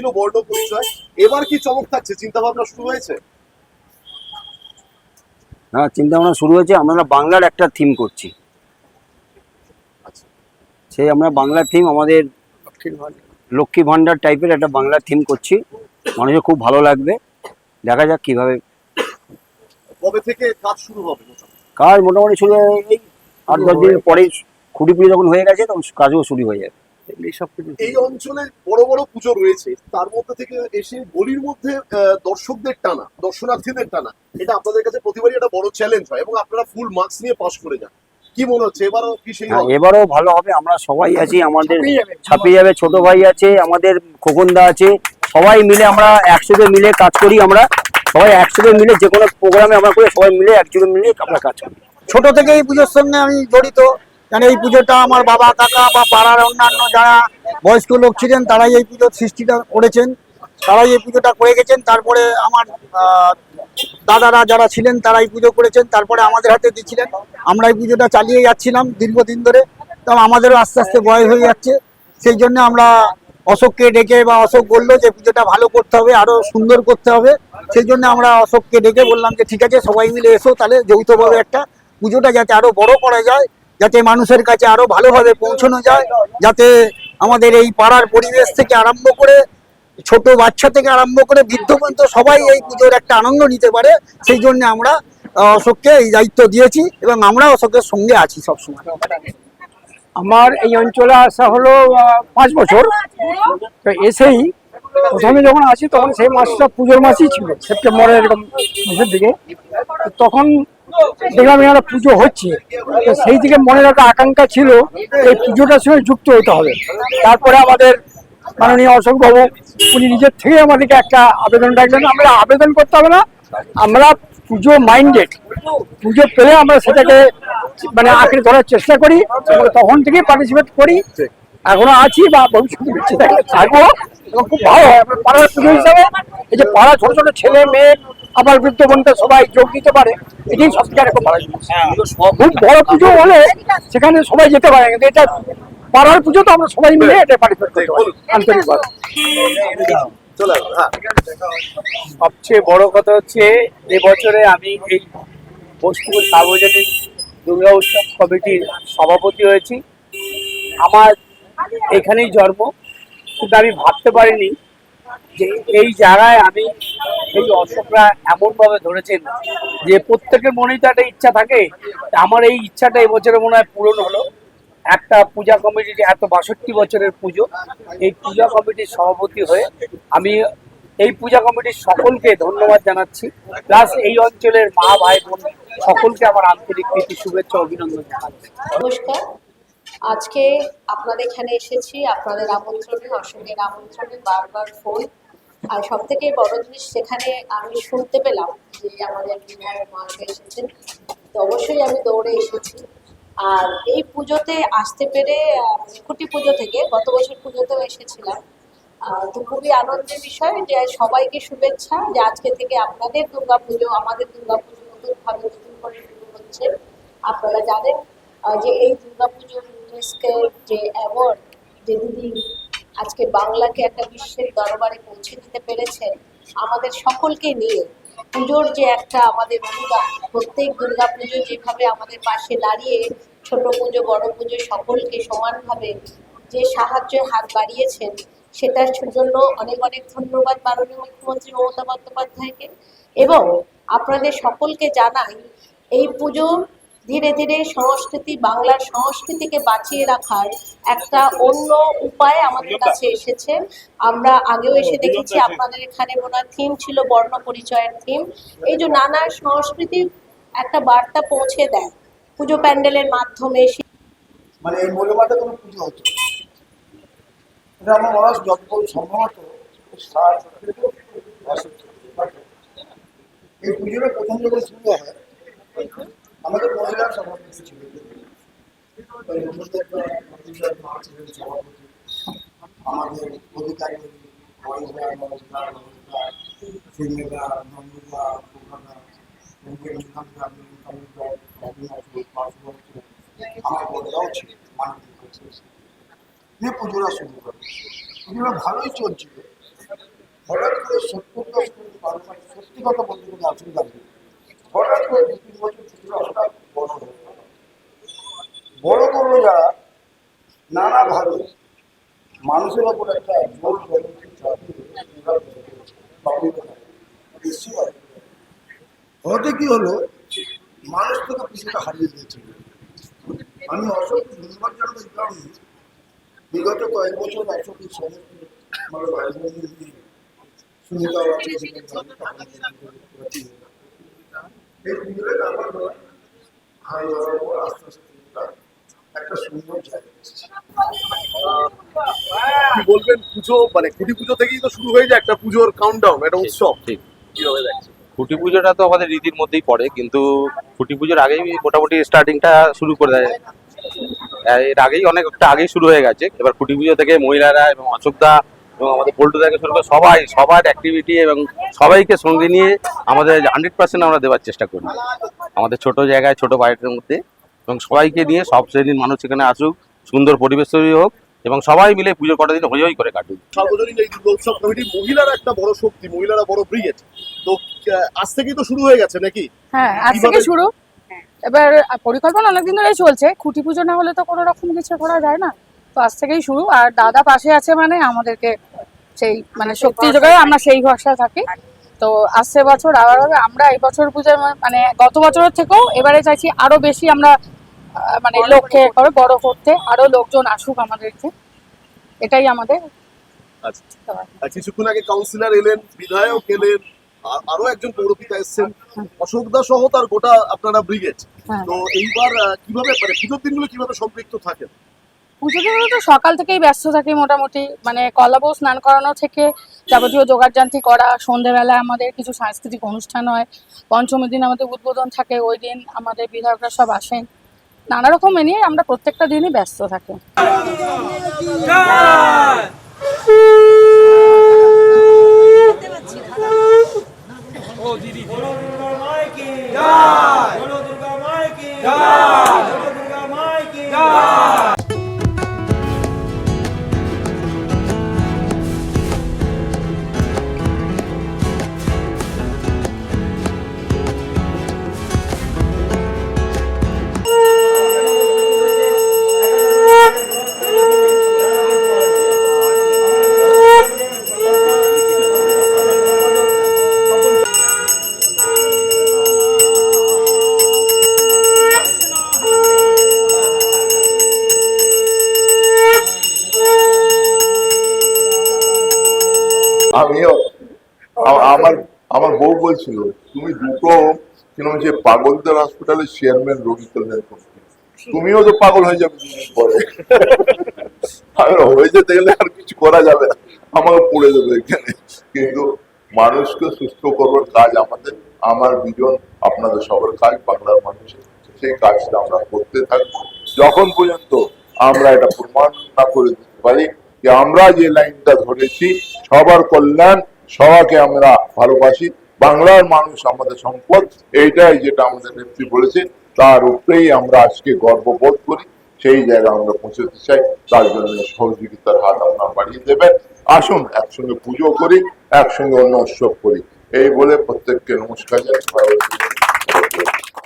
ছিল বর্ণ পরিচয় এবার কি চমক থাকছে? চিন্তা ভাবনা শুরু হয়েছে? হ্যাঁ চিন্তা ভাবনা শুরু হয়েছে আমরা বাংলার একটা থিম করছি। আচ্ছা। সেই আমরা বাংলার থিম আমাদের লক্ষ্মী ভান্ডার টাইপের একটা বাংলার থিম করছি। মানুষের খুব ভালো লাগবে। দেখা যাক কীভাবে কবে থেকে কাজ শুরু হবে কাজ মোটামুটি শুরু হয়ে এই আট দশ দিন পরে খুঁটি পুজো যখন হয়ে গেছে তখন কাজও শুরু হয়ে যাবে। এই অঞ্চলে বড় বড় পুজো রয়েছে। তার মধ্যে থেকে এসে গলির মধ্যে দর্শকদের টানা দর্শনার্থীদের টানা এটা আপনাদের কাছে প্রতিবারই একটা বড় চ্যালেঞ্জ হয় এবং আপনারা ফুল মার্কস নিয়ে পাস করে যান। কি মনে হচ্ছে? এবারও কি সেই হ্যাঁ, এবারও ভালো হবে আমরা সবাই আছি আমাদের ছাপিয়ে যাবে ছোট ভাই আছে আমাদের খোকনদা আছে সবাই মিলে আমরা একসাথে মিলে কাজ করি আমরা। সবাই একসাথে মিলে যে কোনো প্রোগ্রামে আমরা করি সবাই মিলে একসাথে মিলে আমরা কাজ করি। ছোট থেকে এই পুজোর সঙ্গে আমি জড়িত। কারণ এই পুজোটা আমার বাবা, কাকা বা পাড়ার অন্যান্য যারা বয়স্ক লোক ছিলেন, তারাই এই পুজোর সৃষ্টিটা করেছেন। তারাই এই পুজোটা করে গেছেন। তারপরে আমার দাদারা যারা ছিলেন, তারাই পুজো করেছেন। তারপরে আমাদের হাতে দিয়েছিলেন আমরা এই পুজোটা চালিয়ে যাচ্ছিলাম দীর্ঘদিন ধরে। তো আমাদেরও আস্তে আস্তে বয়স হয়ে যাচ্ছে। সেই জন্য আমরা অশোককে ডেকে বা অশোক বলল যে পুজোটা ভালো করতে হবে, আরও সুন্দর করতে হবে। সেই জন্য আমরা অশোককে ডেকে বললাম যে, ঠিক আছে, সবাই মিলে এসো তাহলে যৌথভাবে একটা পুজোটা যাতে আরও বড় করা যায়। যাতে মানুষের কাছে আরও ভালোভাবে পৌঁছানো যায়, যাতে আমাদের এই পাড়ার পরিবেশ থেকে আরম্ভ করে ছোট বাচ্চা থেকে আরম্ভ করে বৃদ্ধ পর্যন্ত সবাই এই পুজোর একটা আনন্দ নিতে পারে, সেই জন্য আমরা অশোককে এই দায়িত্ব দিয়েছি এবং আমরা অশোকের সঙ্গে আছি সবসময়। আমার এই অঞ্চলে আসা হলো পাঁচ বছর। তো এসেই প্রথমে যখন আসি তখন সেই মাসটা পুজোর মাসই ছিল, সেপ্টেম্বরের এরকম মাসের দিকে। তখন দেখলাম এখানে পুজো হচ্ছে। তো সেই থেকে মনের একটা আকাঙ্ক্ষা ছিল এই পুজোটার সঙ্গে যুক্ত হতে হবে। তারপরে আমাদের মাননীয় অশোক বাবু, উনি নিজের থেকে আমাদেরকে একটা আবেদন রাখলেন। আমরা আবেদন করতে হবে না, আমরা পুজো মাইন্ডেড পুজো পেলে আমরা সেটাকে মানে আঁকড়ে ধরার চেষ্টা করি তখন থেকে পার্টিসিপেট করি। এখনও আছি বা ভবিষ্যতে বেঁচে থাকব। এবং খুব ভালো হয়। পাড়ার পুজো হিসাবে এই যে পাড়ার ছোট ছোট ছেলে, মেয়ে আবার বৃদ্ধ বনটা সবাই যোগ দিতে পারে এটাই সত্যিকার খুব ভালো জিনিস খুব বড় পুজো হলে সেখানে সবাই যেতে পারে কিন্তু এটা পাড়ার পুজো তো আমরা সবাই মিলে এটা পার্টিসিপেট করতে পারি আন্তরিকভাবে হ্যাঁ। সবচেয়ে বড় কথা হচ্ছে এবছরে আমি এই পশ্চিমবঙ্গ সার্বজনীন দুর্গা উৎসব কমিটির সভাপতি হয়েছি। আমার এখানেই জন্ম কিন্তু আমি ভাবতে পারিনি যে এই জায়গায় আমি এই অশোকরা এমনভাবে ধরেছেন যে প্রত্যেকের মনেই তো একটা ইচ্ছা থাকে। আমার এই ইচ্ছাটা এবছরে মনে হয় পূরণ হলো। একটা পূজা কমিটির এত বাষট্টি বছরের পুজো। এই পূজা কমিটির সভাপতি হয়ে আমি এই পূজা কমিটির সকলকে ধন্যবাদ জানাচ্ছি। প্লাস এই অঞ্চলের মা, ভাই, বোন সকলকে আমার আন্তরিক প্রীতি, শুভেচ্ছা, অভিনন্দন জানাচ্ছি। নমস্কার। আজকে আপনাদের এখানে এসেছি। আপনাদের আমন্ত্রণে, অশোকের আমন্ত্রণে বারবার ফোন আর সব থেকে বড় জিনিস সেখানে আমি শুনতে পেলাম যে আমাদের বিধায়ক এসেছেন, তো অবশ্যই আমি দৌড়ে এসেছি। আর এই পুজোতে আসতে পেরে খুঁটি পুজো থেকে, গত বছর পুজোতেও এসেছিলাম। তো খুবই আনন্দের বিষয় যে সবাইকে শুভেচ্ছা, যে আজকে থেকে আপনাদের দুর্গাপুজো, আমাদের দুর্গাপুজো নতুনভাবে নতুন করে শুরু হচ্ছে। আপনারা জানেন যে এই দুর্গাপুজোর ইউনেস্কোর যে অ্যাওয়ার্ড যে দিদি আজকে বাংলাকে একটা বিশ্বের দরবারে পৌঁছে দিতে পেরেছেন আমাদের সকলকে নিয়ে। পুজোর যে একটা আমাদের অনুদান, প্রত্যেক দুর্গা পুজো যেভাবে আমাদের পাশে দাঁড়িয়ে ছোট পুজো, বড় পুজো সকলকে সমানভাবে যে সাহায্যের হাত বাড়িয়েছেন, সেটার জন্য অনেক অনেক ধন্যবাদ মাননীয় মুখ্যমন্ত্রী মমতা বন্দ্যোপাধ্যায়কে। এবং আপনাদের সকলকে জানাই, এই পুজো ধীরে ধীরে সংস্কৃতি বাংলার সংস্কৃতিকে বাঁচিয়ে রাখার একটা অন্য উপায় আমাদের কাছে এসেছে। আমরা আগেও এসে দেখেছি আপনাদের এখানে ওনার থিম ছিল বর্ণ পরিচয়ের থিম এই যে নানা সংস্কৃতির একটা বার্তা পৌঁছে দেয় পুজো প্যান্ডেলের মাধ্যমে। মানে এই মূল্যবানটা কোনো পুজো হতো এটা আমার মনে হয় সম্ভবত এই পুজোটা প্রথম যখন শুরু হয় আমাদের মহিলার সভাপতি ছিল। আমাদের অধিকারী, মহিলা মহিলা মহিলা, সিনেমা নিকামদা রবীন্দ্রনাথ পাসপোর্ট আমার বড়রাও ছিল পুজোরা শুরু করে। পুজোরা ভালোই চলছিল। হঠাৎ করে সত্যি কথা বলতে দাঁড়িয়ে হঠাৎ করে দু তিন বছর বড় করল যারা নানাভাবে মানুষের ওপর একটা। হতে কি হলো? মানুষ থেকে কিছুটা হারিয়ে দিয়েছে। আমি অসংখ্য ধন্যবাদ কারণে বিগত কয়েক বছর অসংখ্য সমস্ত আমার আছে। এই পুজোটা আমার দ্বারা ভালো হওয়ার পর আস্তে আস্তে একটা সুন্দর জায়গা কি বলবেন পুজো মানে খুঁটি পুজো থেকেই তো শুরু হয়ে যায় একটা পুজোর কাউন্টডাউন একটা উৎসব। ঠিক। কীভাবে দেখছেন খুঁটি পুজোটা তো আমাদের রীতির মধ্যেই পড়ে কিন্তু খুঁটি পুজোর আগেই মোটামুটি স্টার্টিংটা শুরু করে দেয়। এর আগেই অনেকটা আগেই শুরু হয়ে গেছে। এবার খুঁটি পুজো থেকে মহিলারা এবং অশোকদা এবং আমাদের পল্টু থেকে শুরু করে সবাই সবার অ্যাক্টিভিটি এবং সবাইকে সঙ্গে নিয়ে আমাদের হান্ড্রেড পার্সেন্ট আমরা দেওয়ার চেষ্টা করি। আমাদের ছোট জায়গায় ছোট বাড়িটার মধ্যে এবং সবাইকে নিয়ে সব শ্রেণির মানুষ এখানে আসুক সুন্দর পরিবেশ তৈরি হোক এবং সবাই মিলে পুজোর কটা দিন হই হই করে কাটুক। সার্বজনীন এই দুর্গা কমিটি মহিলারা একটা বড় শক্তি মহিলারা বড় ব্রিগেড তো আজ থেকেই তো শুরু হয়ে গেছে নাকি? হ্যাঁ আজ থেকে শুরু। এবার পরিকল্পনা অনেকদিন ধরেই চলছে। খুঁটি পুজো না হলে তো কোনো রকম কিছু করা যায় না। তো আজ থেকেই শুরু। আর দাদা পাশে আছে মানে আমাদেরকে সেই মানে শক্তি যোগায় আমরা সেই ভরসা থাকি। তো আসছে বছর আবার হবে আমরা এই বছর পুজোর ম- মানে গত বছরের থেকেও এবারে চাইছি আরও বেশি আমরা মানে লক্ষ্যে করে বড় করতে আরও লোকজন আসুক আমাদেরকে। এটাই আমাদের আচ্ছা। কিছুক্ষণ আগে কাউন্সিলর এলেন বিধায়ক এলেন আরও একজন পৌরপিতা এসেছেন। অশোকদা সহ তার গোটা আপনারা ব্রিগেড হ্যাঁ। তো এইবার কীভাবে মানে পুজোর দিনগুলো কীভাবে সম্পৃক্ত থাকেন? পুজো দিনে তো সকাল থেকেই ব্যস্ত থাকি মোটামুটি। মানে কলাবো স্নান করানো থেকে যাবতীয় যোগাড়যান্ত্রী করা সন্ধেবেলা আমাদের কিছু সাংস্কৃতিক অনুষ্ঠান হয়, পঞ্চমীর দিন আমাদের উদ্বোধন থাকে, ওই দিন আমাদের বিধায়করা সব আসেন। নানা রকম এ আমরা প্রত্যেকটা দিনই ব্যস্ত থাকি। আমিও আমার আমার বউ বলছিল তুমি দুটো কীরকম যে পাগলদের হসপিটালের চেয়ারম্যান রোগী কল্যাণ কমিটি তুমিও তো পাগল হয়ে যাবে পরে। আর হয়ে যেতে গেলে আর কিছু করা যাবে না। আমাকে পড়ে দেবে এখানে। কিন্তু মানুষকে সুস্থ করবার কাজ আমাদের আমার বিজন আপনাদের সবার কাজ বাংলার মানুষের সেই কাজটা আমরা করতে থাকব। যখন পর্যন্ত আমরা এটা প্রমাণ না করে দিতে পারি যে আমরা যে লাইনটা ধরেছি, সবার কল্যাণ সবাইকে আমরা ভালোবাসি, বাংলার মানুষ আমাদের সম্পদ, এইটাই যেটা আমাদের নেত্রী বলেছে তার উপরেই আমরা আজকে গর্ববোধ করি, সেই জায়গায় আমরা পৌঁছতে চাই, তার জন্য সহযোগিতার হাত আপনারা বাড়িয়ে দেবেন। আসুন, একসঙ্গে পুজো করি, একসঙ্গে অন্য উৎসব করি। এই বলে প্রত্যেককে নমস্কার জানাই